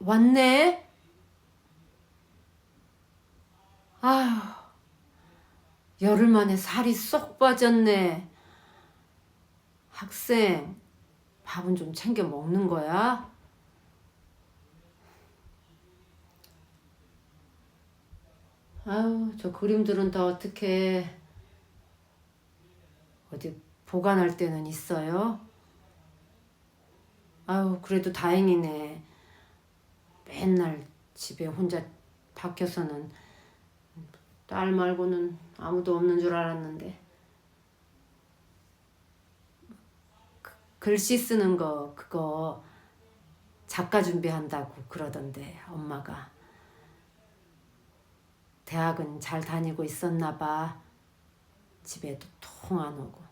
왔네? 아휴, 열흘 만에 살이 쏙 빠졌네. 학생, 밥은 좀 챙겨 먹는 거야? 아유, 저 그림들은 다 어떻게 어디 보관할 때는 있어요? 아유, 그래도 다행이네. 맨날 집에 혼자 박혀서는 딸 말고는 아무도 없는 줄 알았는데. 그- 글씨 쓰는 거 그거 작가 준비한다고 그러던데 엄마가. 대학은 잘 다니고 있었나 봐. 집에도 통 안 오고.